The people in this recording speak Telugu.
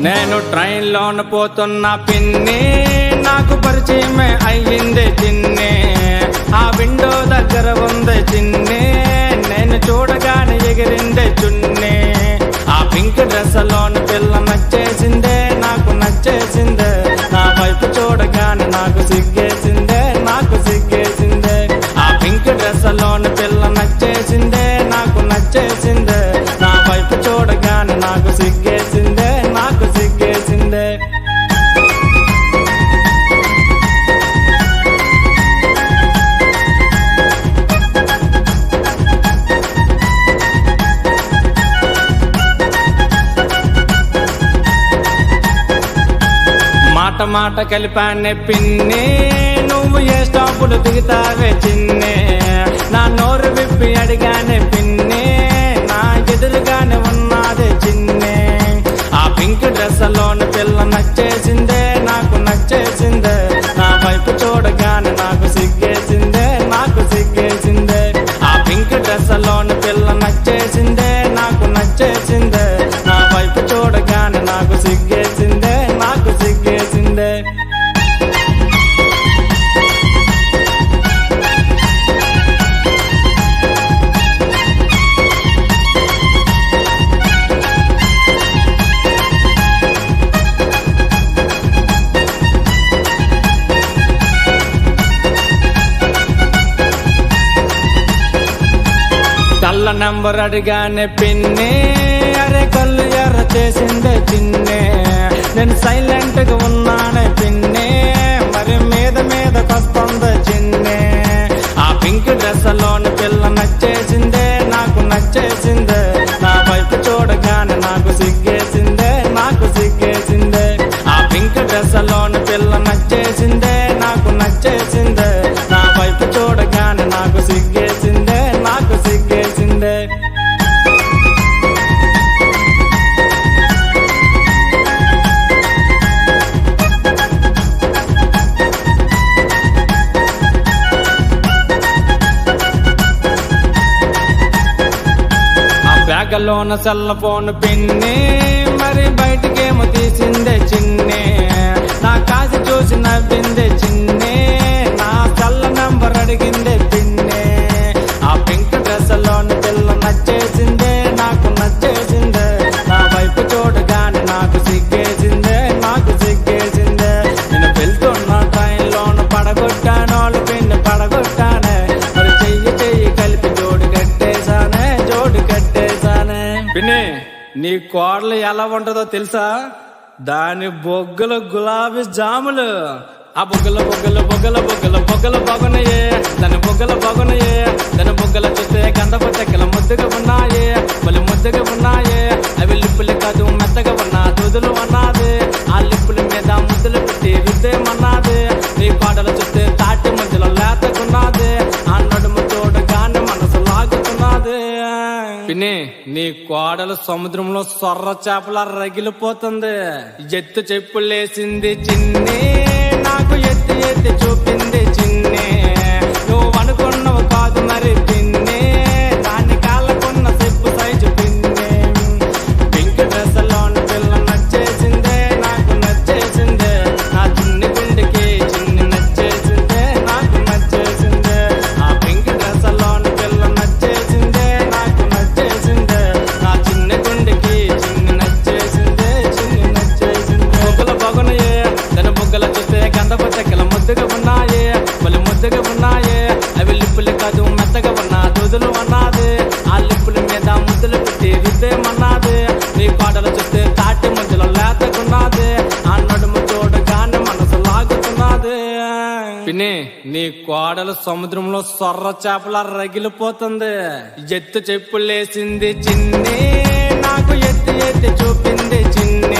నేను ట్రైన్ లోన పోతున్న పిన్ని నాకు పరిచయమే అయ్యింది చిన్ని. ఆ విండో దగ్గర ఉంది చిన్ని నేను చూడగానే ఎగిరిందే చున్ని. ఆ పింక్ డ్రెస్ లోన మాట మాట కలిపానే పిన్ని. నువ్వు ఏ స్టాపులు దిగుతావే చిన్నే. నా నోరు విప్పి అడిగానే పిన్ని. నా ఎదురుగానే ఉన్నదే చిన్నే. ఆ పింక్ డ్రెస్లోని పిల్ల నచ్చేసిందే నాకు నచ్చేసిందే. నా వైపు చూడగానే నాకు సిగ్గేసిందే నాకు సిగ్గేసిందే. ఆ పింక్ డ్రెస్లోని పిల్ల నచ్చేసిందే నాకు నచ్చేసిందే. నా వైపు చూడగానే నాకు సిగ్గే నెంబర్ అడిగానే పిన్ని అరే కళ్ళు ఎర్ర చేసిందే చిన్నే నేను సైలెంట్గా ఉన్నానే పిన్నే మరి మీద మీద కొస్తుంది చిన్నే ఆ పింక్ డ్రెస్లోని పిల్ల నచ్చేసిందే నాకు నచ్చేసిందే. నా వైపు చూడగానే నాకు సిగ్గేసిందే నాకు సిగ్గేసిందే. ఆ పింక్ డ్రెస్లోని పిల్ల నచ్చేసిందే నాకు నచ్చేసిందే. బ్యాగలోన సెల్ ఫోన్ పిన్ని మరి బయటకేమో తీసిందే చిన్నే. నా కాసి చూసి నవ్విందే చిన్నే నా చల్ల నంబర్ అడిగిందే నీ కోడలు ఎలా ఉంటుందో తెలుసా? దాని బొగ్గులు గులాబీ జాములు. ఆ బొగ్గల బొగ్గల బొగ్గల బొగ్గల బొగ్గల బాగున్నాయే. దాని బొగ్గల బాగున్నాయే. దాని బొగ్గల చూస్తే గంధపు చెక్కల నీ కోడలు సముద్రంలో సొర్ర చేపల రగిలిపోతుంది. ఎత్తు చెప్పులేసింది చిన్ని నాకు ఎత్తు ఎత్తి చూపింది లేతకున్నది ఆ నడుము చూడగానే మనసు లాగుతున్నది. పిన్ని నీ కోడలు సముద్రంలో సొర్ర చేపల రగిలిపోతుంది. ఎత్తు చెప్పులేసింది చిన్ని నాకు ఎత్తి ఎత్తి చూపింది చిన్ని.